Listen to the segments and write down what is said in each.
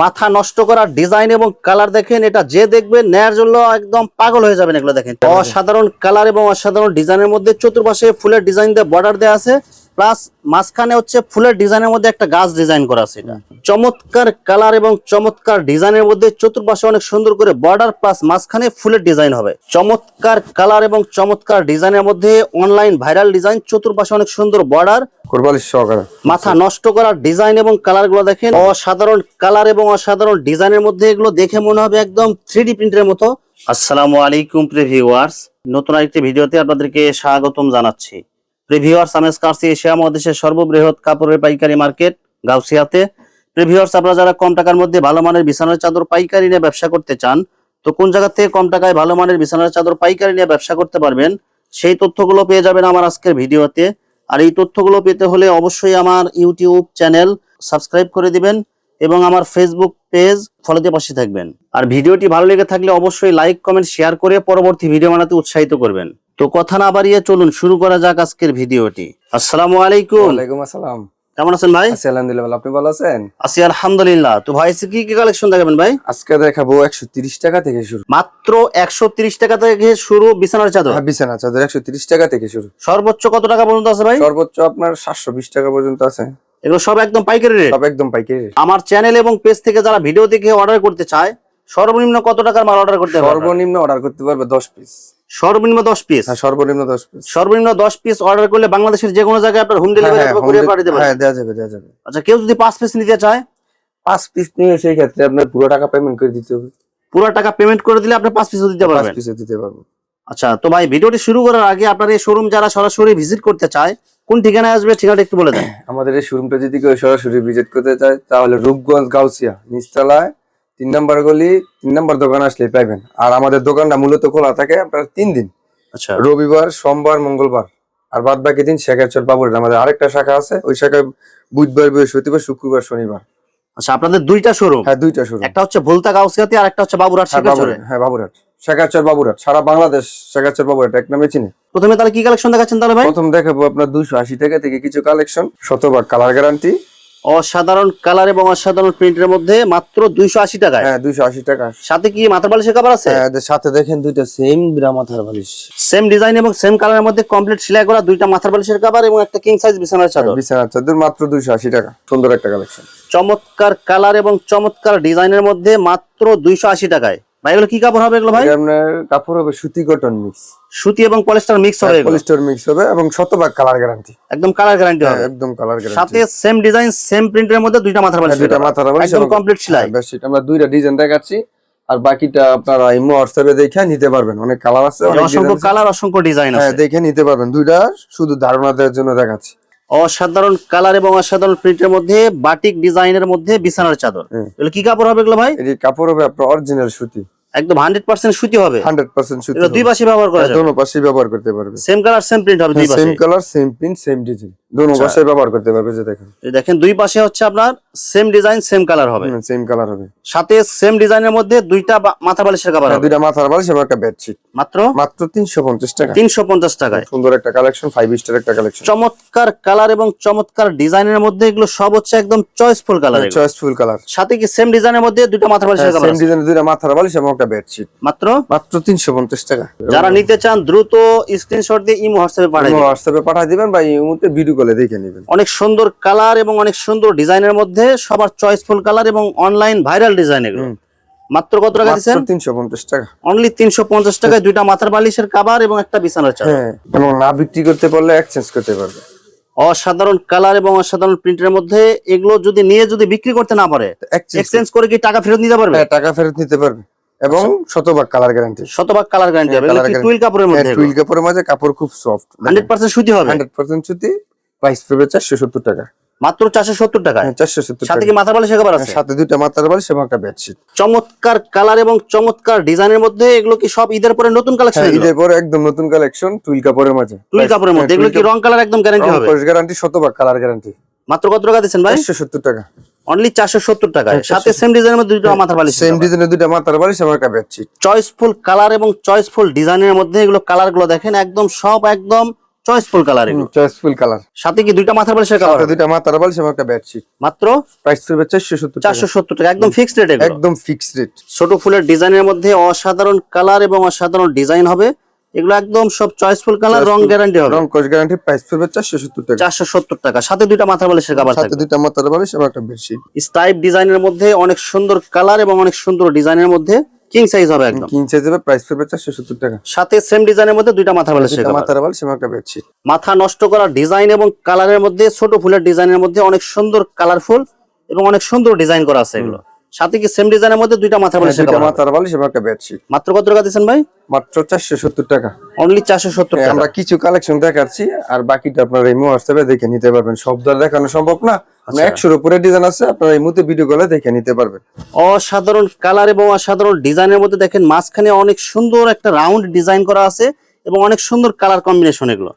মাথা নষ্ট করার ডিজাইন এবং কালার দেখেন, এটা যে দেখবে নেয়ার জন্য একদম পাগল হয়ে যাবেন এগুলো দেখেন। অসাধারণ কালার এবং অসাধারণ ডিজাইনের মধ্যে চতুর্পাশে ফুলের ডিজাইন দিয়ে বর্ডার দেওয়া আছে। প্লাস মাঝখানে হচ্ছে ফুলের ডিজাইনের মধ্যে একটা গাছ ডিজাইন করা আছে এটা। চমৎকার কালার এবং চমৎকার ডিজাইনের মধ্যে চতুর্পাশে অনেক সুন্দর করে বর্ডার প্লাস মাঝখানে ফুলের ডিজাইন হবে। চমৎকার কালার এবং চমৎকার ডিজাইনের মধ্যে অনলাইন ভাইরাল ডিজাইন চতুর্পাশে অনেক সুন্দর বর্ডার। কোরবালিশ সহকারে। মাথা নষ্ট করার ডিজাইন এবং কালারগুলো দেখেন। অসাধারণ কালার এবং অসাধারণ ডিজাইনের মধ্যে এগুলো দেখে মনে হবে একদম থ্রি প্রিন্টের মতো। আসসালামু আলাইকুম প্রিভিউয়ার্স নতুন আরেকটি ভিডিওতে আপনাদেরকে স্বাগতম জানাচ্ছি। প্রিভিউয়ার্স আমেজ কার্সি এশিয়া মহাদেশের সর্ববৃহৎ কাপড়ের পাইকারি মার্কেট গাউসিয়াতে। প্রিভিউয়ার্স আপনারা যারা কম টাকার মধ্যে ভালো মানের বিছানার চাদর পাইকারি নিয়ে ব্যবসা করতে চান, তো কোন জায়গা থেকে কম টাকায় ভালো মানের বিছানার চাদর পাইকারি নিয়ে ব্যবসা করতে পারবেন, সেই তথ্যগুলো পেয়ে যাবেন আমার আজকের ভিডিওতে। আর এই তথ্যগুলো পেতে হলে অবশ্যই আমার ইউটিউব চ্যানেল সাবস্ক্রাইব করে দিবেন এবং আমার ফেসবুক পেজ ফলোতে পাশে থাকবেন। আর ভিডিওটি ভালো লেগে থাকলে অবশ্যই লাইক কমেন্ট শেয়ার করে পরবর্তী ভিডিও বানাতে উৎসাহিত করবেন। তো কথা না বাড়িয়ে চলুন শুরু করা যাক আজকের ভিডিওটি। আসসালামু আলাইকুম। ওয়ালাইকুম আসসালাম। কেমন আছেন ভাই? আছি আলহামদুলিল্লাহ আপনি ভালো আছেন? আছি আলহামদুলিল্লাহ। তো ভাই কি কি কালেকশন দেখাবেন ভাই? আজকে দেখাবো একশো তিরিশ টাকা থেকে শুরু। মাত্র একশো তিরিশ টাকা থেকে শুরু বিছানার চাদর? হ্যাঁ বিছানা চাদর একশো তিরিশ টাকা থেকে শুরু। সর্বোচ্চ কত টাকা পর্যন্ত আছে ভাই? সর্বোচ্চ আপনার সাতশো বিশ টাকা পর্যন্ত আছে। এগুলো সব একদম পাইকারি রেট সব একদম পাইকারি rate। আমার চ্যানেল এবং পেজ থেকে যারা ভিডিও দেখে অর্ডার করতে চায় সর্বনিম্ন কত টাকার মাল অর্ডার করতে হবে সর্বনিম্ন অর্ডার করতে পারবে দশ পিস সর্বনিম্ন দশ পিস হ্যাঁ সর্বনিম্ন দশ পিস সর্বনিম্ন দশ পিস অর্ডার করলে বাংলাদেশের যে কোনো জায়গায় আপনার হোম ডেলিভারি হ্যাঁ অথবা কুরিয়ার পাঠিয়ে দেবেন। হ্যাঁ দেওয়া যাবে দেওয়া যাবে। আচ্ছা কেউ যদি পাঁচ পিস নিতে চায়? পাঁচ পিস নিয়ে সেই ক্ষেত্রে আপনার পুরো টাকা পেমেন্ট করে দিতে হবে। পুরো টাকা পেমেন্ট করে দিলে আপনি পাঁচ পিস দিতে পাঁচ পারবেন। দিতে পারব। আচ্ছা তো ভাই ভিডিওটি শুরু করার আগে আপনার এই শোরুম যারা সরাসরি ভিজিট করতে চায় কোন ঠিকানায় আসবে ঠিকানাটা একটু বলে দেন। আমাদের এই শোরুমটা যদি কেউ সরাসরি ভিজিট করতে চায় তাহলে রূপগঞ্জ গাউসিয়া নিচতলায় তিন নম্বর গলি তিন নম্বর দোকান আসলে পাইবেন। আর আমাদের দোকানটা মূলত খোলা থাকে আপনার তিন দিন। আচ্ছা। রবিবার সোমবার মঙ্গলবার। আর বাদ বাকি দিন শেখাচর বাবুর আমাদের আরেকটা শাখা আছে ওই শাখায় বুধবার বৃহস্পতিবার শুক্রবার শনিবার। আচ্ছা আপনাদের দুইটা শোরুম হ্যাঁ দুইটা শুরু একটা হচ্ছে ভুলতা গাউসিয়াতে আর একটা হচ্ছে বাবুরহাট হ্যাঁ বাবুরহাট হ্যাঁ বাবুরহাট। শেখাচর বাবুরহাট। সারা বাংলাদেশ শেখাচর বাবুরহাট এক নামে চিনি। প্রথমে তাহলে কি কালেকশন দেখাচ্ছেন তাহলে ভাই? প্রথম দেখাবো আপনার দুইশো আশি টাকা থেকে কিছু কালেকশন শতভাগ কালার গ্যারান্টি অসাধারণ কালার এবং অসাধারণ প্রিন্টের মধ্যে মাত্র দুইশো আশি টাকায়। হ্যাঁ দুইশো আশি টাকা। সাথে কি মাথার বালিশের কাপড় আছে? হ্যাঁ সাথে দেখেন দুইটা সেম বিরা মাথার বালিশ। সেম ডিজাইন এবং সেম কালারের মধ্যে কমপ্লিট সেলাই করা দুইটা মাথার বালিশের কাপড় এবং একটা কিং সাইজ বিছানার চাদর। বিছানার চাদর মাত্র দুইশো আশি টাকা। সুন্দর একটা কালেকশন চমৎকার কালার এবং চমৎকার ডিজাইনের মধ্যে মাত্র দুইশো আশি টাকায়। ভাই এগুলো কি কাপড় হবে এগুলো ভাই? আপনার কাপড় হবে সুতি কটন মিক্স সুতি এবং পলিস্টার মিক্স হবে পলিস্টার মিক্স হবে এবং শতভাগ কালার গ্যারান্টি একদম কালার গ্যারান্টি হবে। একদম কালার গ্যারান্টি সাথে সেম ডিজাইন সেম প্রিন্টের মধ্যে দুইটা মাথার বালিশ দুইটা মাথার বালিশ একদম কমপ্লিট সেলাই। হ্যাঁ, বেডশিট আমরা দুইটা ডিজাইন দেখাচ্ছি। আর বাকিটা আপনারা ইমো হোয়াটসঅ্যাপে দেখে নিতে পারবেন। অনেক কালার আছে অসংখ্য কালার অসংখ্য ডিজাইন হ্যাঁ আছে। দেখে নিতে পারবেন। দুইটা শুধু ধারণা দেওয়ার জন্য দেখাচ্ছি। অসাধারণ কালার এবং অসাধারণ প্রিন্টের মধ্যে বাটিক ডিজাইনের মধ্যে বিছানার চাদর। এগুলো কি কাপড় হবে এগুলো ভাই? এই কাপড় হবে আপনার অরিজিনাল সুতি। একদম হান্ড্রেড পার্সেন্ট সুতি হবে। হান্ড্রেড পার্সেন্ট সুতি এগুলো দুই পাশে ব্যবহার করা হ্যাঁ, যাবে দুই পাশে ব্যবহার করতে পারবে। সেম কালার সেম প্রিন্ট হবে দুই পাশে। Same colour same print same design দোনো আচ্ছা। পাশে ব্যবহার করতে পারবে যে দেখেন। এই দেখেন দুই পাশে হচ্ছে আপনার সেম ডিজাইন সেম কালার হবে। সেম কালার হবে। সাথে সেম ডিজাইনের মধ্যে দুইটা মাথা বালিশের কাপড় হ্যাঁ, হবে। দুইটা মাথার বালিশ এবং একটা বেডশিট মাত্র? মাত্র তিনশো পঞ্চাশ টাকা। তিনশো পঞ্চাশ টাকায়। সুন্দর একটা কালেকশন স্টার একটা কালেকশন চমৎকার কালার এবং চমৎকার ডিজাইনের মধ্যে এগুলো সব হচ্ছে একদম চয়েসফুল কালার চয়েসফুল কালার সাথে কি সেম ডিজাইনের মধ্যে দুইটা মাথা বালিশের কাপড় সেম ডিজাইনের দুইটা মাথার বালিশ এবং একটা বেডশিট মাত্র? মাত্র তিনশো পঞ্চাশ টাকা। যারা নিতে চান দ্রুত স্ক্রিনশট দিয়ে ইমো হোয়াটসঅ্যাপে পাঠিয়ে দিন হোয়াটসঅ্যাপে পাঠিয়ে দিবেন বা ইমুতে ভিডিও কলে দেখে নেবেন। অনেক সুন্দর কালার এবং অনেক সুন্দর ডিজাইনের মধ্যে সবার চয়েসফুল কালার এবং অনলাইন ভাইরাল ডিজাইন এগুলো। মাত্র কত টাকা দিচ্ছেন? মাত্র তিনশো পঞ্চাশ টাকা। অনলি তিনশো পঞ্চাশ টাকায় দুইটা মাথার বালিশের কাবার এবং একটা বিছানার চাদর। হ্যাঁ এবং না বিক্রি করতে পারলে এক্সচেঞ্জ করতে পারবে। অসাধারণ কালার এবং অসাধারণ প্রিন্টের মধ্যে এগুলো যদি নিয়ে যদি বিক্রি করতে না পারে এক্সচেঞ্জ করে কি টাকা ফেরত নিতে পারবে? হ্যাঁ টাকা ফেরত নিতে পারবে। এবং শতভাগ কালার গ্যারান্টি শতভাগ কালার গ্যারান্টি হবে। টুইল কাপড়ের মধ্যে টুইল কাপড়ের মধ্যে কাপড় খুব সফট হান্ড্রেড পার্সেন্ট সুতি হবে। হান্ড্রেড পার্সেন্ট সুতি। প্রাইস পড়বে চারশো সত্তর টাকা। মাত্র চারশো সত্তর টাকায়? হ্যাঁ চারশো সত্তর সাথে কি মাথার বালিশের কাবার আছে? সাথে দুইটা মাথার বালিশ এবং একটা বেডশিট চমৎকার কালার এবং চমৎকার ডিজাইনের মধ্যে এগুলো কি সব ঈদের পরে নতুন কালেকশন হ্যাঁ ঈদের পরে একদম নতুন কালেকশন টুইল কাপড়ের মাঝে। টুইল কাপড়ের মধ্যে। এগুলো কি রং কালার একদম গ্যারান্টি হবে? গ্যারান্টি শতভাগ কালার গ্যারান্টি মাত্র কত টাকা দিচ্ছেন ভাই? চারশো সত্তর টাকা। অনলি চারশো সত্তর টাকায়। হ্যাঁ, সাথে সেম ডিজাইনের মধ্যে দুটো মাথার বালিশ সেম ডিজাইনের দুইটা মাথার বালিশ একটা বেডশিট চয়েসফুল কালার এবং চয়েসফুল ডিজাইনের মধ্যে এগুলো কালারগুলো দেখেন একদম সব একদম চয়েসফুল কালার এগুলো? চয়েসফুল কালার সাথে কি দুইটা মাথার বালিশের কাভার দুইটা মাথার বালিশ এবং একটা বেডশিট মাত্র? প্রাইস সত্তর চারশো সত্তর টাকা একদম ফিক্সড রেট একদম ফিক্সড রেট ছোট ফুলের ডিজাইনের মধ্যে অসাধারণ কালার এবং অসাধারণ ডিজাইন হবে। এগুলো একদম সব চয়েসফুল কালার রং গ্যারান্টি হবে। রং কোচ গ্যারান্টি প্রাইস পড়বে চারশো সত্তর টাকা। চারশো সত্তর টাকা সাথে দুইটা মাথার বালিশের কাভার সাথে দুইটা মাথার বালিশ এবং একটা বেডশিট স্টাইপ ডিজাইনের মধ্যে অনেক সুন্দর কালার এবং অনেক সুন্দর ডিজাইনের মধ্যে কিং সাইজ হবে একদম। কিং সাইজ হবে প্রাইস পড়বে চারশো সত্তর টাকা। সাথে সেম ডিজাইনের মধ্যে দুইটা মাথা বালিশ দুইটা মাথা বালিশ এবং একটা বেডশিট মাথা নষ্ট করা ডিজাইন এবং কালারের মধ্যে ছোট ফুলের ডিজাইনের মধ্যে অনেক সুন্দর কালারফুল এবং অনেক সুন্দর ডিজাইন করা আছে এগুলো। সাথে কি সেম ডিজাইনের মধ্যে দুইটা মাথার বালিশের দুইটা কাভার মাথার বালিশ এবং একটা বেডশিট মাত্র কত টাকা দিচ্ছেন ভাই? মাত্র চারশো সত্তর টাকা। অনলি চারশো সত্তর টাকা। আমরা কিছু কালেকশন দেখাচ্ছি আর বাকিটা আপনারা এই হোয়াটসঅ্যাপে দেখে নিতে পারবেন। সব দর দেখানো সম্ভব না। আচ্ছা। একশোর উপরে ডিজাইন আছে আপনারা এই মুহূর্তে ভিডিও কলে দেখে নিতে পারবেন। অসাধারণ কালার এবং অসাধারণ ডিজাইনের মধ্যে দেখেন মাঝখানে অনেক সুন্দর একটা রাউন্ড ডিজাইন করা আছে। এবং অনেক সুন্দর কালার কম্বিনেশন এগুলো।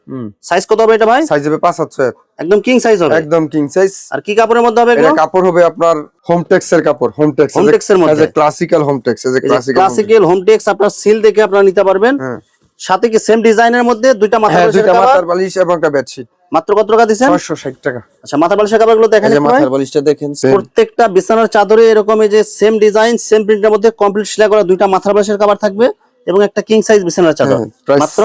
সাইজ কত হবে এটা ভাই? সাইজ হবে পাঁচ সাতশো একদম কিং সাইজ হবে। একদম কিং সাইজ আর কি কাপড়ের মধ্যে হবে এটা কাপড় হবে আপনার হোম টেক্স এর কাপড় হোম টেক্স Home tex এর মধ্যে? Classical home tex as a classical classical home tex আপনার সিল দেখে আপনারা নিতে পারবেন। হ্যাঁ। সাথে কি সেম ডিজাইনের মধ্যে দুইটা মাথা হ্যাঁ বালিশের দুইটা মাথার বালিশ এবং একটা বেডশিট মাত্র কত টাকা ছয়শো ষাট টাকা। আচ্ছা মাথা বালিশের কাপড়গুলো দেখেন মাথার বালিশটা দেখেন প্রত্যেকটা বিছানার চাদরে এরকম এই যে সেম ডিজাইন সেম প্রিন্টের মধ্যে কমপ্লিট সেলাই করা দুইটা মাথার বালিশের কাভার থাকবে। এবং একটা কিং সাইজ বিছানার চাদর। প্রাইস মাত্র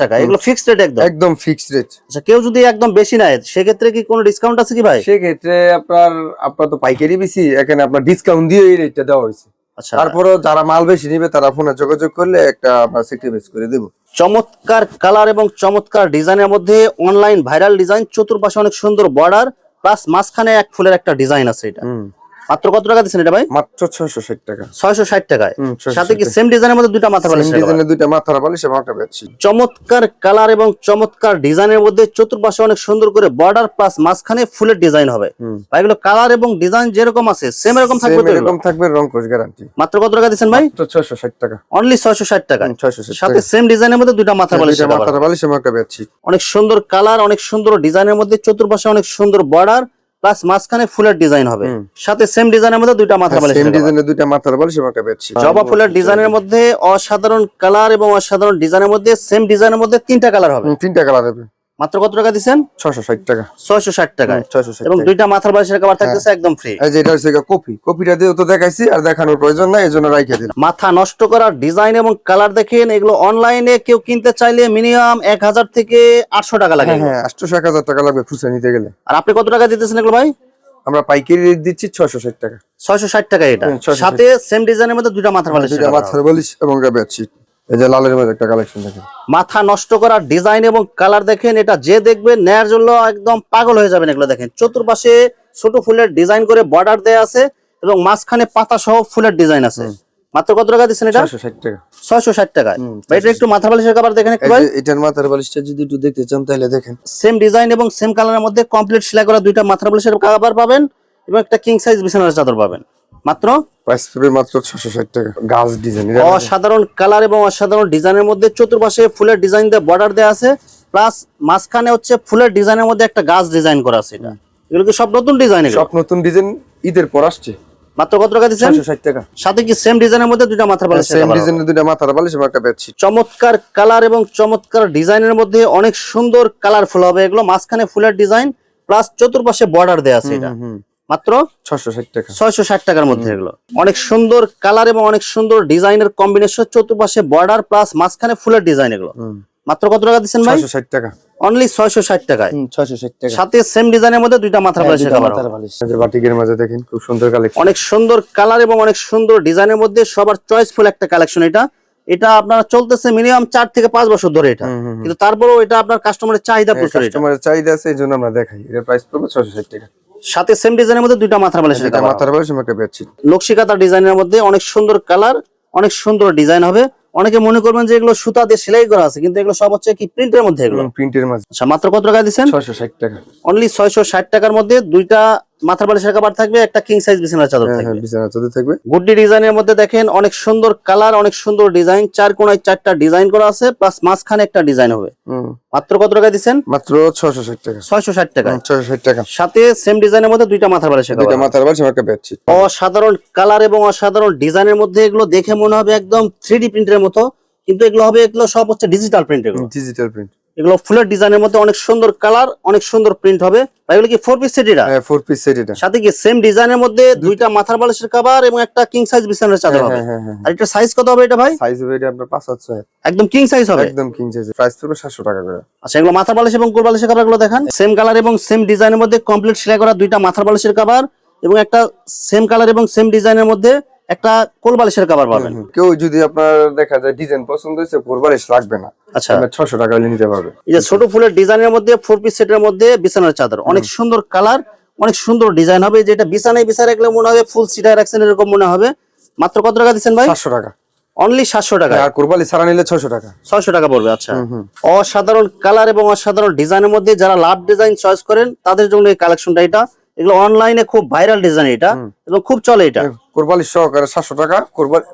টাকা। এগুলো ফিক্সড রেট একদম। একদম ফিক্সড রেট আচ্ছা কেউ যদি একদম বেশি নেয় সেক্ষেত্রে কি কোনো ডিসকাউন্ট আছে কি ভাই? সেক্ষেত্রে আপনার আপনার তো পাইকারি বেশি এখানে আপনার ডিসকাউন্ট দিয়ে এই রেটটা দেওয়া হয়েছে। আচ্ছা। তারপরেও যারা মাল বেশি নিবে তারা ফোনে যোগাযোগ করলে একটা আমরা সেক্রিফাইস করে দেবো। চমৎকার কালার এবং চমৎকার ডিজাইনের মধ্যে অনলাইন ভাইরাল ডিজাইন চতুর্পাশে অনেক সুন্দর বর্ডার প্লাস মাঝখানে এক ফুলের একটা ডিজাইন আছে এটা। মাত্র কত টাকা দিচ্ছেন এটা ভাই? মাত্র ছয়শো ষাট টাকা। ছয়শো ষাট টাকায়। সাথে কি সেম ডিজাইনের মধ্যে দুইটা মাথা বালিশ ডিজাইনের দুইটা মাথা বালিশ এবং একটা বেডশিট চমৎকার কালার এবং চমৎকার ডিজাইনের মধ্যে চতুর্পাশে অনেক সুন্দর করে বর্ডার প্লাস মাঝখানে ফুলের ডিজাইন হবে। বা এগুলো কালার এবং ডিজাইন যেরকম আছে সেম এরকম থাকবে তো এরকম থাকবে রং কোচ গ্যারান্টি মাত্র কত টাকা দিচ্ছেন ভাই? তো ছয়শো ষাট টাকা। অনলি ছয়শো ষাট টাকা। ছয়শো ষাট সাথে সেম ডিজাইনের মধ্যে দুটো মাথা বালিশ দুইটা মাথার বালিশ এবং একটা বেডশিট অনেক সুন্দর কালার অনেক সুন্দর ডিজাইনের মধ্যে চতুর্পাশে অনেক সুন্দর বর্ডার প্লাস মাঝখানে ফুলের ডিজাইন হবে। সাথে সেম ডিজাইনের মধ্যে দুইটা মাথার বালিশ সেম ডিজাইনের দুইটা মাথার বালিশ এবং একটা বেডশিট জবা ফুলের ডিজাইনের মধ্যে অসাধারণ কালার এবং অসাধারণ ডিজাইনের মধ্যে সেম ডিজাইনের মধ্যে তিনটা কালার হবে। তিনটা কালার হবে। মাত্র কত টাকা দিচ্ছেন ছয়শো ষাট টাকা। ছয়শো ষাট টাকায় ছয়শো ষাট এবং টাকা। দুইটা মাথার বালিশের থাকতেছে একদম ফ্রি এই যে এটা হচ্ছে কপি। কপিটা দিয়ে তো দেখাইছি আর দেখানোর প্রয়োজন নাই এই জন্য রাইখে দিলাম। মাথা নষ্ট করার ডিজাইন এবং কালার দেখেন এগুলো অনলাইনে কেউ কিনতে চাইলে মিনিমাম এক হাজার থেকে আটশো টাকা লাগে। হ্যাঁ হ্যাঁ আটশো এক হাজার টাকা লাগবে খুচরা নিতে গেলে। আর আপনি কত টাকা দিতেছেন এগুলো ভাই? আমরা পাইকারি রেট দিচ্ছি ছয়শো ষাট টাকা। ছয়শো ষাট টাকা এটা। সাথে সেম ডিজাইনের মধ্যে দুইটা মাথার বালিশ দুইটা মাথার বালিশ এবং বেডশিট এই যে লালের মধ্যে একটা কালেকশন দেখেন। মাথা নষ্ট করার ডিজাইন এবং কালার দেখেন এটা যে দেখবে নেয়ার জন্য একদম পাগল হয়ে যাবেন এগুলো দেখেন। চতুর্পাশে ছোট ফুলের ডিজাইন করে বর্ডার দেয়া আছে এবং মাঝখানে পাতা সহ ফুলের ডিজাইন আছে। মাত্র কত টাকা দিচ্ছেন এটা? ছয়শো ষাট টাকা। ছয়শো ষাট টাকায় এটা একটু মাথার বালিশের কাবার দেখেন একটু ভাই। এটার মাথার বালিশটা যদি একটু দেখতে চান তাহলে দেখেন। সেম ডিজাইন এবং সেম কালারের মধ্যে কমপ্লিট সেলাই করা দুইটা মাথার বালিশের কাবার পাবেন এবং একটা কিং সাইজ বিছানার চাদর পাবেন। মাত্র? প্রাইস টাকা। গাছ ডিজাইন অসাধারণ কালার এবং অসাধারণ ডিজাইনের মধ্যে চতুর্পাশে ফুলের ডিজাইন দিয়ে বর্ডার দেওয়া আছে প্লাস মাঝখানে হচ্ছে ফুলের ডিজাইনের মধ্যে একটা গাছ ডিজাইন করা আছে এটা। এগুলো কি সব নতুন ডিজাইন সব নতুন ডিজাইন ঈদের পর আসছে। মাত্র কত টাকা দিচ্ছেন? ছয়শো ষাট টাকা। সাথে কি সেম ডিজাইনের মধ্যে দুইটা মাথার বালিশ সেম ডিজাইনের দুইটা মাথার বালিশ এবং একটা বেডশিট চমৎকার কালার এবং চমৎকার ডিজাইনের মধ্যে অনেক সুন্দর কালারফুল হবে। এগুলো মাঝখানে ফুলের ডিজাইন প্লাস চতুর্পাশে বর্ডার দেওয়া আছে এটা। মাত্র ছয়শো ষাট টাকা। ছয়শো ষাট টাকার মধ্যে এগুলো। অনেক সুন্দর কালার এবং অনেক সুন্দর ডিজাইনের কম্বিনেশন চতুর্পাশে বর্ডার প্লাস মাঝখানে ফুলের ডিজাইন এগুলো। মাত্র কত টাকা দিচ্ছেন ভাই? ষাট টাকা। অনলি ছয়শো ষাট টাকায়। ছয়শো ষাট টাকা। সাথে সেম ডিজাইনের মধ্যে দুইটা মাথার বালিশের cover হবে। বাটিকের মাঝে দেখেন খুব সুন্দর কালেকশন অনেক সুন্দর কালার এবং অনেক সুন্দর ডিজাইনের মধ্যে সবার চয়েসফুল একটা কালেকশন এটা। এটা আপনার চলতেছে মিনিমাম চার থেকে পাঁচ বছর ধরে এটা। কিন্তু তারপরেও এটা আপনার কাস্টমারের চাহিদা প্রচুর কাস্টমারের চাহিদা আছে এই জন্য আমরা দেখাই। এর প্রাইস পড়বে ছয়শো ষাট টাকা। সাথে সেম ডিজাইনের মধ্যে দুইটা মাথার বালিশ হবে। মাথার বালিশ একটা বেডশিট নকশিকাতা ডিজাইনের মধ্যে অনেক সুন্দর কালার অনেক সুন্দর ডিজাইন হবে। অনেকে মনে করবেন যে এগুলো সুতা দিয়ে সেলাই করা আছে কিন্তু এগুলো সব হচ্ছে কি প্রিন্টের মধ্যে এগুলো? প্রিন্টের মধ্যে আচ্ছা মাত্র কত টাকা দিচ্ছেন? ছয়শো ষাট টাকা। অনলি ছয়শো ষাট টাকার মধ্যে দুইটা মাথার বালিশের কাবার থাকবে একটা কিং সাইজ বিছানার চাদর হ্যাঁ থাকবে। হ্যাঁ বিছানা চলতে থাকবে। গুড্ডি ডিজাইনের মধ্যে দেখেন অনেক সুন্দর কালার অনেক সুন্দর ডিজাইন। চার কোনায় চারটা ডিজাইন করা আছে প্লাস মাঝখানে একটা ডিজাইন হবে। মাত্র কত টাকা দিচ্ছেন? মাত্র ছয়শো ষাট টাকা। ছয়শো ষাট টাকা ছয়শো ষাট টাকা। সাথে সেম ডিজাইনের মধ্যে দুইটা মাথার বালিশের দুইটা কাবার মাথার বালিশ একটা বেডশিট অসাধারণ কালার এবং অসাধারণ ডিজাইনের মধ্যে এগুলো দেখে মনে হবে একদম থ্রি ডি প্রিন্টের মতো কিন্তু এগুলো হবে এগুলো সব হচ্ছে ডিজিটাল প্রিন্ট এগুলো ডিজিটাল প্রিন্ট এগুলো ফুলের ডিজাইনের মধ্যে অনেক সুন্দর কালার অনেক সুন্দর প্রিন্ট হবে। এগুলো কি ফোর পিস সেট এটা হ্যাঁ ফোর পিস সেট এটা। সাথে কি সেম ডিজাইনের মধ্যে দুইটা মাথার বালিশের কভার এবং একটা কিং সাইজ বিছানার চাদর হবে? হ্যাঁ হ্যাঁ হ্যাঁ। আর এটা সাইজ কত হবে এটা ভাই? সাইজ হবে এটা আপনার পাঁচ হাত ছয়। একদম কিং সাইজ হবে? একদম কিং সাইজ প্রাইস পড়বে সাতশো টাকা করে। আচ্ছা এগুলো মাথার বালিশ এবং কোল বালিশের কাভারগুলো দেখেন। সেম কালার এবং সেম ডিজাইনের মধ্যে কমপ্লিট সেলাই করা দুইটা মাথার বালিশের কাভার এবং একটা সেম কালার এবং সেম ডিজাইনের মধ্যে একটা কোল বালিশের কাভার পাবেন। কেউ যদি আপনার দেখা যায় ডিজাইন পছন্দ হয়েছে কোরবালিশ লাগবে না। আচ্ছা। ছশো টাকা হলে নিতে পারবে। এই যে ছোট ফুলের ডিজাইনের মধ্যে ফোর পিস সেটের মধ্যে বিছানার চাদর। অনেক সুন্দর কালার অনেক সুন্দর ডিজাইন হবে। যেটা বিছানায় বিছায় রাখলে মনে হবে ফুল সিটায় রাখছেন এরকম মনে হবে। মাত্র কত টাকা দিচ্ছেন ভাই? সাতশো টাকা। অনলি সাতশো টাকা। আর কোরবালি ছাড়া নিলে ছশো টাকা। ছয়শো টাকা পড়বে আচ্ছা। অসাধারণ কালার এবং অসাধারণ ডিজাইনের মধ্যে যারা লাভ ডিজাইন চয়েস করেন তাদের জন্য এই কালেকশনটা এটা। এগুলো অনলাইনে খুব ভাইরাল ডিজাইন এটা এবং খুব চলে এটা। কোরবালি সহকারে সাতশো টাকা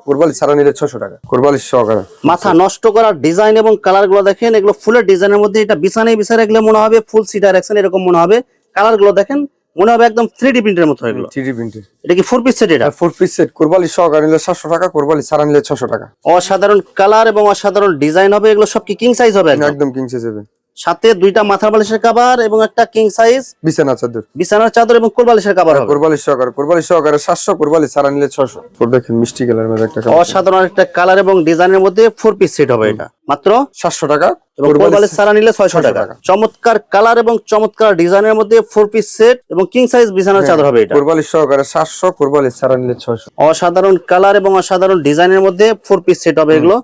কোরবালি ছাড়া নিলে ছশো টাকা কোরবালি সহকারে। মাথা নষ্ট করার ডিজাইন এবং কালারগুলো দেখেন এগুলো ফুলের ডিজাইনের মধ্যে এটা বিছানায় বিছায় রাখলে মনে হবে ফুল সিটার রাখছেন এরকম মনে হবে। কালারগুলো দেখেন মনে হবে একদম থ্রি ডি প্রিন্টের মতো এগুলো। থ্রি প্রিন্টের এটা কি ফোর পিস সেট এটা? ফোর পিস সেট কোরবালি সহকারে নিলে সাতশো টাকা কোরবালি ছাড়া নিলে ছশো টাকা। অসাধারণ কালার এবং অসাধারণ ডিজাইন হবে এগুলো সব কি কিং সাইজ হবে? একদম কিং সাইজ হবে। সাথে দুইটা মাথার বালিশের কাভার এবং একটা কিং সাইজ বিছানা চাদর। বিছানার চাদর এবং কোল বালিশের কাভার হবে। কোরবালি সহকারে কোরবালি সহকারে সাতশো কোরবালি সারা নিলে ছশো দেখেন মিষ্টি কালার মধ্যে একটা অসাধারণ একটা কালার এবং ডিজাইনের মধ্যে ফোর পিস সেট হবে এটা। মাত্র সাতশো টাকা এবং কোল বালিশ ছাড়া নিলে ছয়শো 600 টাকা। চমৎকার কালার এবং চমৎকার ডিজাইনের মধ্যে ফোর পিস সেট এবং কিং সাইজ বিছানার চাদর হবে এটা। কোরবালি সহকারে সাতশো কোরবালি সারা নিলে ছশো অসাধারণ কালার এবং অসাধারণ ডিজাইনের মধ্যে ফোর পিস সেট হবে এগুলো।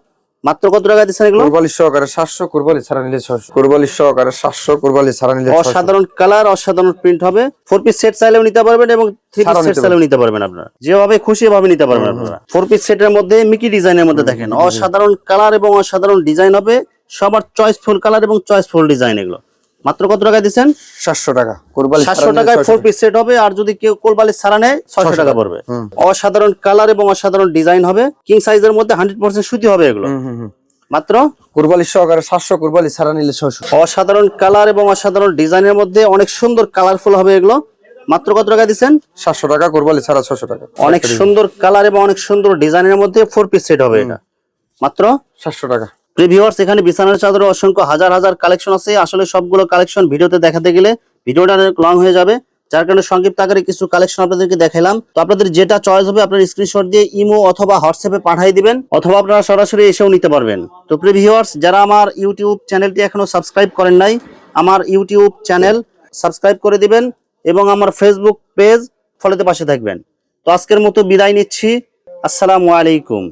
মাত্র কত টাকা দিচ্ছেন এগুলো? কোরবালি সহকারে সাতশো কুরবালি ছাড়া নিলে ছশো কোরবালি সহকারে সাতশো কুরবালি ছাড়া নিলে অসাধারণ কালার অসাধারণ প্রিন্ট হবে। ফোর পিস সেট চাইলেও নিতে পারবেন এবং থ্রি পিস সেট চাইলেও নিতে পারবেন আপনারা। যেভাবে খুশি ভাবে নিতে পারবেন আপনারা। ফোর পিস সেটের মধ্যে মিকি ডিজাইনের মধ্যে দেখেন। অসাধারণ কালার এবং অসাধারণ ডিজাইন হবে। সবার চয়েসফুল কালার এবং চয়েসফুল ডিজাইন এগুলো। মাত্র কত টাকা দিচ্ছেন? সাতশো টাকা। কোরবালি সাতশো টাকায় ফোর পিস সেট হবে আর যদি কেউ কোরবালি ছাড়া নেয় ছয়শো টাকা পড়বে। অসাধারণ কালার এবং অসাধারণ ডিজাইন হবে। কিং সাইজের মধ্যে হান্ড্রেড পার্সেন্ট সুতি হবে এগুলো। মাত্র? কোরবালি সহকারে সাতশো কোরবালি ছাড়া নিলে ছশো অসাধারণ কালার এবং অসাধারণ ডিজাইনের মধ্যে অনেক সুন্দর কালারফুল হবে এগুলো। মাত্র কত টাকা দিচ্ছেন? সাতশো টাকা কোরবালি ছাড়া ছশো টাকা। অনেক সুন্দর কালার এবং অনেক সুন্দর ডিজাইনের মধ্যে ফোর পিস সেট হবে এটা। মাত্র? সাতশো টাকা। প্রিভিউয়ার্স এখানে বিছানার চাদরে অসংখ্য হাজার হাজার কালেকশন আছে। আসলে সবগুলো কালেকশন ভিডিওতে দেখাতে গেলে ভিডিওটা অনেক লং হয়ে যাবে। যার কারণে সংক্ষিপ্ত আকারে কিছু কালেকশন আপনাদেরকে দেখালাম তো আপনাদের যেটা চয়েস হবে, আপনার স্ক্রিনশট দিয়ে ইমো অথবা হোয়াটসঅ্যাপে পাঠিয়ে দিবেন, অথবা আপনারা সরাসরি এসেও নিতে পারবেন। তো প্রিভিউয়ার্স যারা আমার ইউটিউব চ্যানেলটি এখনও সাবস্ক্রাইব করেন নাই, আমার ইউটিউব চ্যানেল সাবস্ক্রাইব করে দিবেন এবং আমার ফেসবুক পেজ ফলোতে পাশে থাকবেন। তো আজকের মতো বিদায় নিচ্ছি। আসসালামু আলাইকুম।